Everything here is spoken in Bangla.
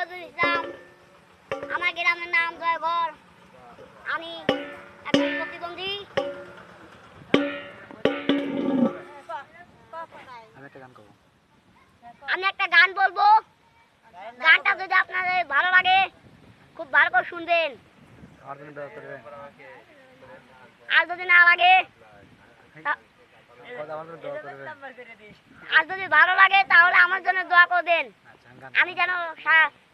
ইসলাম আমার গ্রামের নাম জয়গড়। আমি একজন প্রতিবন্ধী আমি একটা গান বলব। গানটা যদি আপনাদের ভালো লাগে খুব ভালো করে শুনবেন। আর যদি না লাগে আর যদি ভালো লাগে তাহলে আমার জন্য দোয়া করবেন। আমি যেন